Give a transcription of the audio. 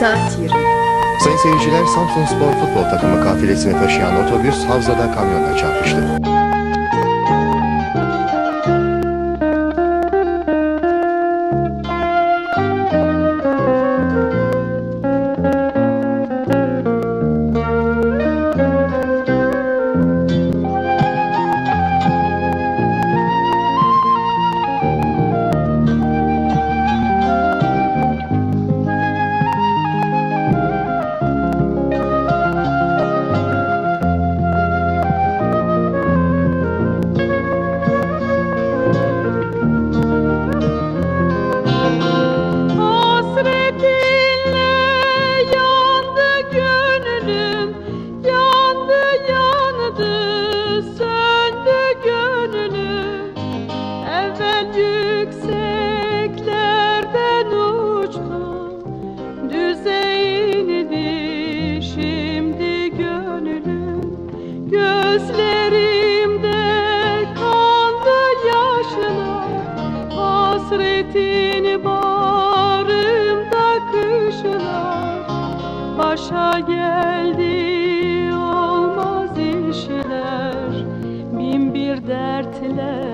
saat 20. Sayın seyirciler, Samsun Spor futbol takımı kafilesini taşıyan otobüs Havza'da kamyonla çarpıştı. Hasretin bağrımda kışlar. Başa geldi olmaz işler, bin bir dertler